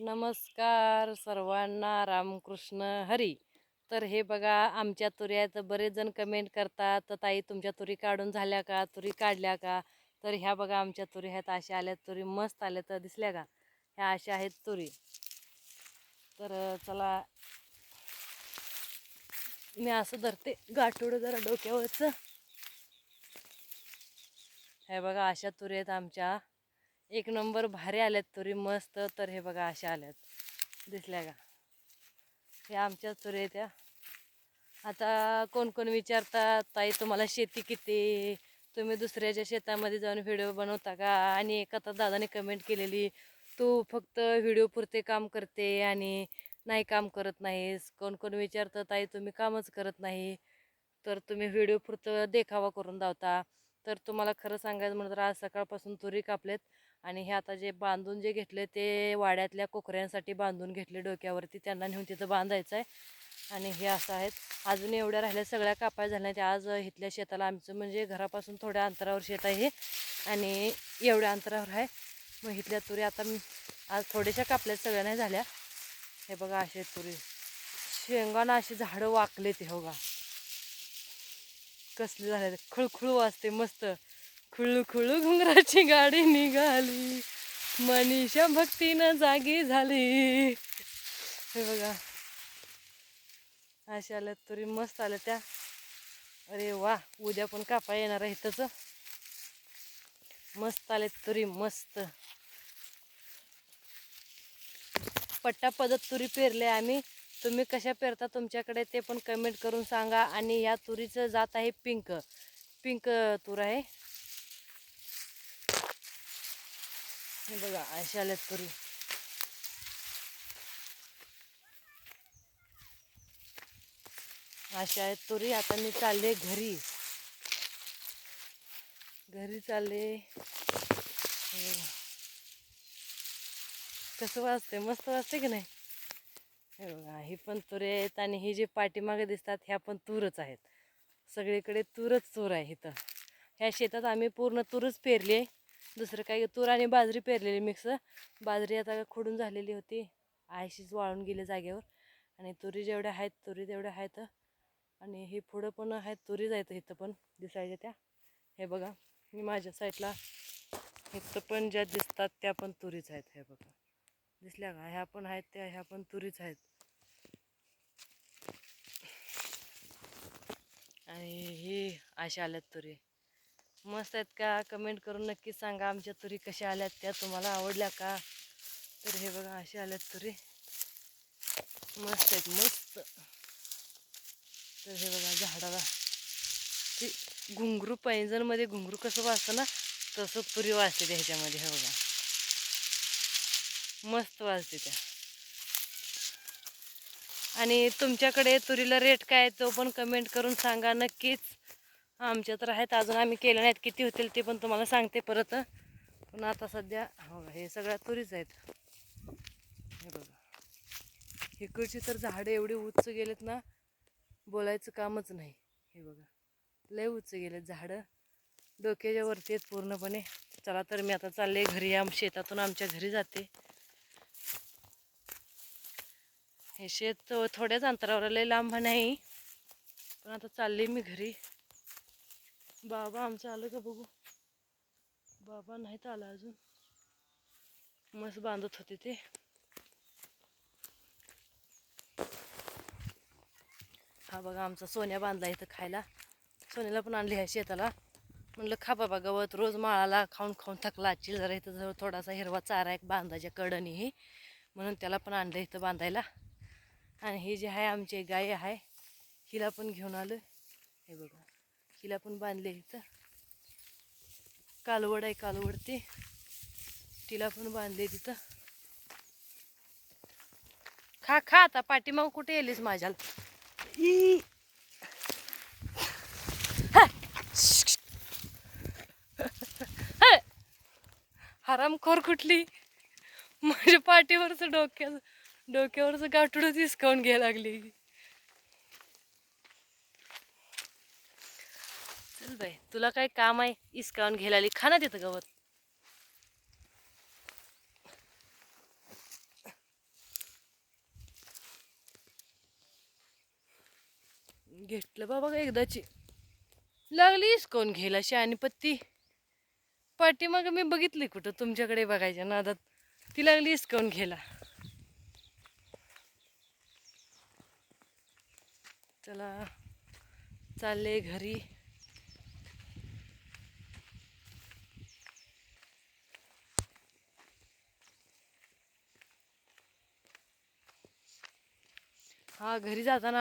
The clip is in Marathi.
नमस्कार सर्वांना रामकृष्ण हरी. तर हे बघा आमच्या तुरी आहेत बरेच जण कमेंट करतात तर ताई तुमच्या तुरी काढून झाल्या का? तुरी काढल्या का? तर ह्या बघा आमच्या तुरी आहेत अशा आल्यात तुरी मस्त आल्या तर दिसल्या का? ह्या अशा आहेत तुरी. तर चला. मी असं धरते गाठोडं जरा डोक्यावरचं. हे बघा अशा तुरी आहेत आमच्या. एक नंबर भारी आल्यात तुरी मस्त तर हे बघा अशा आल्यात. दिसल्या का? हे आमच्या तुरी आहेत त्या आता कोण कोण विचारतात ताई तुम्हाला शेती किती? तुम्ही दुसऱ्याच्या शेतामध्ये जाऊन व्हिडिओ बनवता का? आणि एका तर दादाने कमेंट केलेली तू फक्त व्हिडिओ पुरते काम करते आणि नाही काम करत नाहीस. कोण कोण विचारतं ताई तुम्ही कामच करत नाही. तर तुम्ही व्हिडिओ पुरतं देखावा करून धावता तर तुम्हाला खरं सांगायचं म्हणलं तर आज सकाळपासून तुरी कापलेत आणि हे आता जे बांधून जे घेतले ते वाड्यातल्या कोकऱ्यांसाठी बांधून घेतले डोक्यावरती त्यांना नेऊन तिथं बांधायचं आहे आणि हे असं आहेत. अजून एवढ्या राहिल्या सगळ्या कापाय झाल्या त्या आज इथल्या शेताला आमचं म्हणजे घरापासून थोड्या अंतरावर शेत आहे आणि एवढ्या अंतरावर आहे. मग इथल्या तुरी आता आज थोड्याशा कापल्यात सगळ्या नाही झाल्या. हे बघा असे तुरी. शेंगाना अशी झाडं वाकले ते हो का कसली झाले खुळखुळू वाजते मस्त. खुळू खुळू घुंगराची गाडी निघाली. मनीषा भक्तीनं जागी झाली. हे बघा. अशा आल्या तरी मस्त आल्या त्या. अरे वा उद्या पण कापा येणार आहे इथंच. मस्त आले तुरी मस्त. पट्टा पद्धत तुरी पेरले आम्ही. तुम्ही कशा पेरता तुमच्याकडे ते पण कमेंट करून सांगा. आणि या तुरीचं जात आहे पिंक. पिंक तूर आहे. हे बघा अशा आल्यात तुरी अशा आहेत तुरी आता मी चालले घरी. घरी चालले. कसं वाजते मस्त वाजते की नाही? हे बघा ही पण तुरे आहेत आणि ही जी पाठीमागे दिसतात ह्या पण तूरच आहेत. सगळीकडे तूरच तूर आहे इथं. ह्या शेतात आम्ही पूर्ण तूरच पेरली आहे. दुसरं काही तूर आणि बाजरी पेरलेली मिक्स बाजरी आता खोडून झालेली होती. आयशीच वाळून गेली जागेवर. आणि तुरी जेवढ्या आहेत तुरी तेवढ्या आहेत. आणि हे पुढं पण आहेत तुरीच आहेत इथं पण दिसायच्या त्या. हे बघा मी माझ्या साईडला इथं पण ज्या दिसतात त्या पण तुरीच आहेत. हे बघा दिसल्या का? ह्या पण आहेत त्या ह्या पण तुरीच आहेत. आणि ही अशा आल्यात तुरी. मस्त आहेत का? कमेंट करून नक्कीच सांगा आमच्या तुरी कशा आल्यात त्या. तुम्हाला आवडल्या का? तर हे बघा अशा आल्यात तुरी. मस्त आहेत मस्त. तर हे बघा झाडाला. ती घुंगरू पैंजणमध्ये घुंगरू कसं वाजतं ना तसं तुरी वाजते त्या ह्याच्यामध्ये हे बघा. मस्त वाजते त्या. आणि तुमच्याकडे तुरीला रेट काय आहे तो पण कमेंट करून सांगा नक्कीच. आमच्या तर आहेत अजून आम्ही केले नाहीत. किती होतील ते पण तुम्हाला सांगते परत. पण आता सध्या हो हे सगळ्या तुरीच आहेत. हे बघा. इकडची तर झाडं एवढी उच्च गेलेत ना बोलायचं कामच नाही. हे बघा. लय उच्च गेलेत झाडं. डोक्याच्या वरती आहेत पूर्णपणे. चला तर मी आता चालले घरी आम शेतातून आमच्या घरी जाते. हे शेत थोड्याच अंतरावर लय लांब नाही. पण आता चालले मी घरी. बाबा आमचं आलं का बघू. बाबा नाहीत आला अजून. मस्त बांधत होते ते. हा बघा आमचा सोन्या बांधला इथं खायला. सोन्याला पण आणली आहे शेताला. म्हणलं खा बाबा गवत रोज माळाला खाऊन खाऊन थकला. आजची जरा इथं जवळ थोडासा हिरवा चारा एक बांधायच्या कडणी ही. म्हणून त्याला पण आणलं इथं बांधायला. आणि ही जी आहे आमची गाय आहे हिला पण घेऊन आलं हे बघा. हिला पण बांधले इथं. कालवड आहे कालवड ती तिला पण बांधले तिथं. खा खा आता. पाठीमाग कुठे येलीस माझ्याला. हरामखोर कुठली? माझ्या पाठीवरचं डोक्या डोक्यावरचं गाठुडच हिसकावून घ्यायला लागली. चल बाई तुला काय काम आहे? इसकावून घ्यायला आली खाना देत गवत. घेतलं बाबा एकदाची. लागली इसकावून घ्यायला आणि पत्ती पाठी मग मी बघितली कुठं तुमच्याकडे बघायच्या नादात. ती लागली इसकावून घ्यायला. चला चालले घरी. हा घरी जाताना